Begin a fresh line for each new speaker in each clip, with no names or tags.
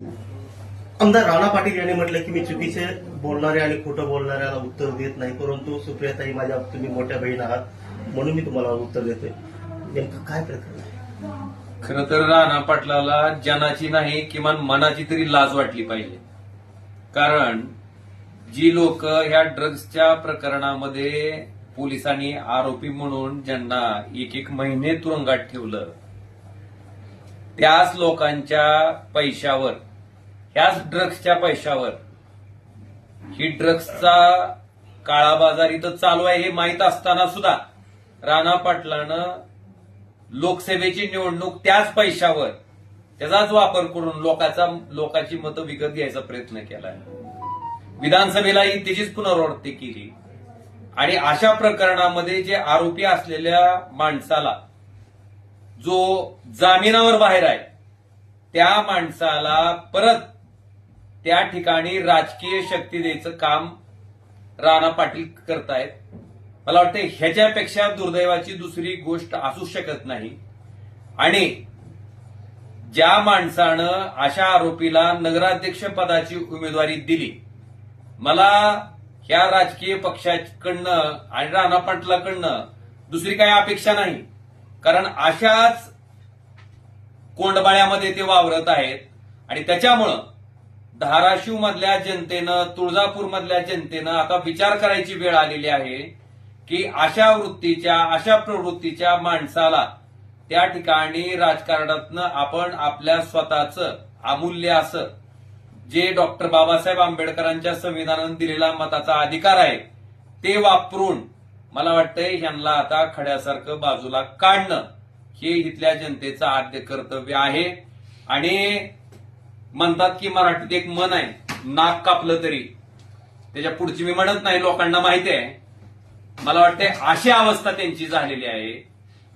आमदार राणा पाटील यांनी म्हटलं की मी चुकीचे बोलणारे आणि खोटं बोलणाऱ्याला उत्तर देत नाही परंतु सुप्रियाताई माझ्या तुम्ही मोठ्या बहीण आहात म्हणून मी तुम्हाला उत्तर देतोय. नेमकं काय प्रकरण आहे?
खर तर राणा पाटलाला जनाची नाही किमान मनाची तरी लाज वाटली पाहिजे. कारण जी लोक ह्या ड्रग्जच्या प्रकरणामध्ये पोलिसांनी आरोपी म्हणून ज्यांना एक एक महिने तुरुंगात ठेवलं त्याच लोकांच्या पैशावर ह्याच ड्रग्सच्या पैशावर. ही ड्रग्सचा काळा बाजार इथं चालू आहे हे माहीत असताना सुद्धा राणा पाटलानं लोकसेवेची निवडणूक त्याच पैशावर त्याचाच वापर करून लोकांचा लोकांची मतं विकत घ्यायचा प्रयत्न केला विधानसभेलाही त्याचीच पुनरावृत्ती केली. आणि अशा प्रकरणामध्ये जे आरोपी असलेल्या माणसाला जो जामिनावर बाहेर आहे त्या माणसाला परत त्या ठिकाणी राजकीय शक्ती द्यायचं काम राणा पाटील करतायत. मला वाटतं ह्याच्यापेक्षा दुर्दैवाची दुसरी गोष्ट असू शकत नाही. आणि ज्या माणसानं अशा आरोपीला नगराध्यक्ष पदाची उमेदवारी दिली मला ह्या राजकीय पक्षाकडनं आणि राणा पाटलाकडनं दुसरी काही अपेक्षा नाही. कारण अशाच कोंडबाळ्यामध्ये ते वावरत आहेत आणि त्याच्यामुळं धाराशिव मधल्या जनतेनं तुळजापूर मधल्या जनतेनं आता विचार करायची वेळ आलेली आहे की अशा वृत्तीच्या अशा प्रवृत्तीच्या माणसाला त्या ठिकाणी राजकारणातनं आपण आपल्या स्वतःचं अमूल्य असं जे डॉक्टर बाबासाहेब आंबेडकरांच्या संविधानानं दिलेला मताचा अधिकार आहे ते वापरून मला वाटतंय ह्यांना आता खड्यासारखं बाजूला काढणं हे इथल्या जनतेचं आद्य कर्तव्य आहे. आणि म्हणतात की मराठीत एक मन आहे नाक कापलं तरी. त्याच्या पुढची मी म्हणत नाही लोकांना माहिती आहे. मला वाटतंय अशी अवस्था त्यांची झालेली आहे.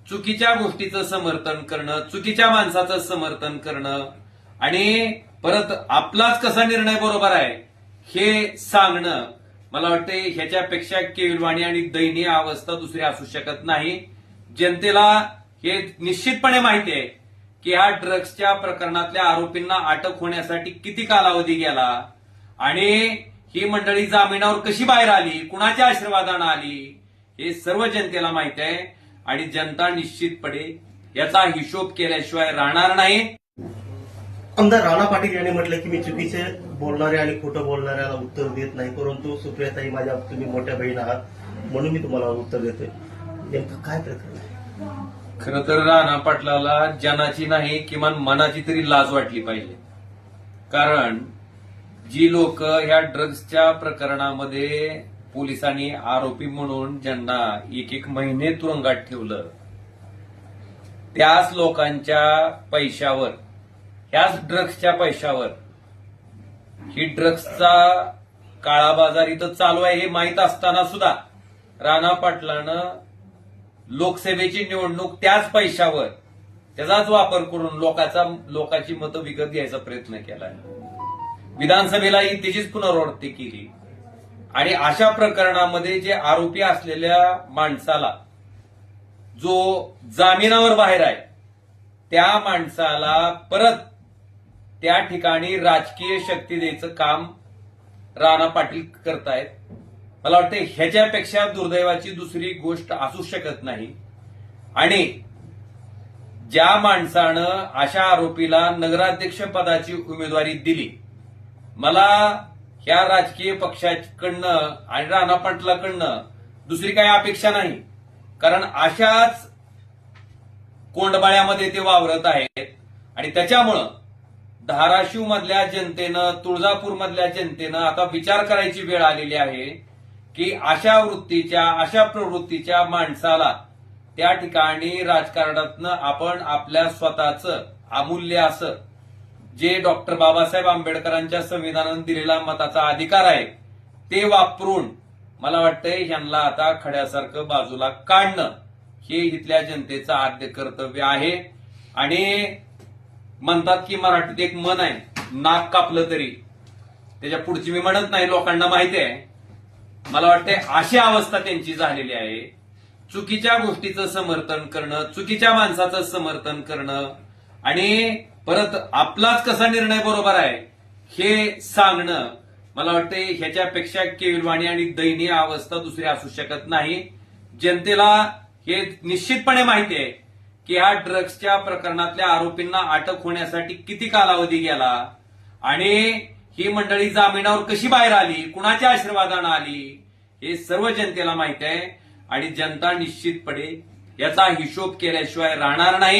चुकीच्या गोष्टीचं समर्थन करणं चुकीच्या माणसाचं समर्थन करणं आणि परत आपलाच कसा निर्णय बरोबर आहे हे सांगणं मला वाटते ह्याच्यापेक्षा केविलवाणी आणि दयनीय अवस्था दुसरी असू शकत नाही. जनतेला हे निश्चितपणे माहिती आहे. की ह्या ड्रग्सच्या प्रकरणातल्या आरोपींना अटक होण्यासाठी किती कालावधी गेला? आणि ही मंडळी जामिनावर कशी बाहेर आली? कुणाच्या आशीर्वादानं आली? हे सर्व जनतेला माहीत आहे. आणि जनता निश्चितपणे याचा हिशोब केल्याशिवाय राहणार नाही.
आमदार राणा पाटील यांनी म्हटलं की मी चुकीचे बोलणारे आणि खोटं बोलणाऱ्याला उत्तर देत नाही. परंतु सुप्रियाताई माझ्या तुम्ही मोठ्या बहीण आहात. म्हणून मी तुम्हाला उत्तर देतोय. नेमकं काय प्रकरण आहे?
खर तर राणा पाटलाला जनाची नाही किमान मनाची तरी लाज वाटली पाहिजे. कारण जी लोक ह्या ड्रग्सच्या प्रकरणामध्ये पोलिसांनी आरोपी म्हणून ज्यांना एक एक महिने तुरुंगात ठेवलं त्याच लोकांच्या पैशावर ह्याच ड्रग्सच्या पैशावर ही ड्रग्सचा काळा बाजार इथं चालू आहे हे माहीत असताना सुद्धा राणा पाटलानं लोकसेवेची निवडणूक त्याच पैशावर त्याचाच वापर करून लोकांचा लोकांची मतं विकत घ्यायचा प्रयत्न केला. विधानसभेलाही त्याचीच पुनरावृत्ती केली. आणि अशा प्रकरणामध्ये जे आरोपी असलेल्या माणसाला जो जामिनावर बाहेर आहे त्या माणसाला परत त्या ठिकाणी राजकीय शक्ती द्यायचं काम राणा पाटील करतायत. मला वाटतं ह्याच्यापेक्षा दुर्दैवाची दुसरी गोष्ट असू शकत नाही. आणि ज्या माणसानं अशा आरोपीला नगराध्यक्ष पदाची उमेदवारी दिली मला ह्या राजकीय पक्षाकडनं आणि राणा पाटलाकडनं दुसरी काही अपेक्षा नाही. कारण अशाच कोंडबाळ्यामध्ये ते वावरत आहेत. आणि त्याच्यामुळं धाराशिव मधल्या जनतेनं तुळजापूर मधल्या जनतेनं आता विचार करायची वेळ आलेली आहे. की अशा वृत्तीच्या अशा प्रवृत्तीच्या माणसाला त्या ठिकाणी राजकारणातनं आपण आपल्या स्वतःचं अमूल्य असं जे डॉक्टर बाबासाहेब आंबेडकरांच्या संविधानानं दिलेला मताचा अधिकार आहे ते वापरून मला वाटतंय ह्यांना आता खड्यासारखं बाजूला काढणं हे इथल्या जनतेचं आद्य कर्तव्य आहे. आणि म्हणतात की मराठीत एक मन आहे नाक कापलं तरी. त्याच्या पुढची मी म्हणत नाही लोकांना माहिती आहे. मला वाटते अशी अवस्था त्यांची झालेली आहे. चुकीच्या गोष्टीचं समर्थन करणं चुकीच्या माणसाचं समर्थन करणं आणि परत आपलाच कसा निर्णय बरोबर आहे हे सांगणं मला वाटतं ह्याच्यापेक्षा केविलवाणी आणि दयनीय अवस्था दुसरी असू शकत नाही. जनतेला हे निश्चितपणे माहिती आहे की ह्या ड्रग्सच्या प्रकरणातल्या आरोपींना अटक होण्यासाठी किती कालावधी गेला आणि ही मंडळी जामिनावर कशी बाहेर आली? कुणाच्या आशीर्वादानं आली? हे सर्व जनतेला माहिती आहे. आणि जनता निश्चितपणे याचा हिशोब केल्याशिवाय राहणार नाही.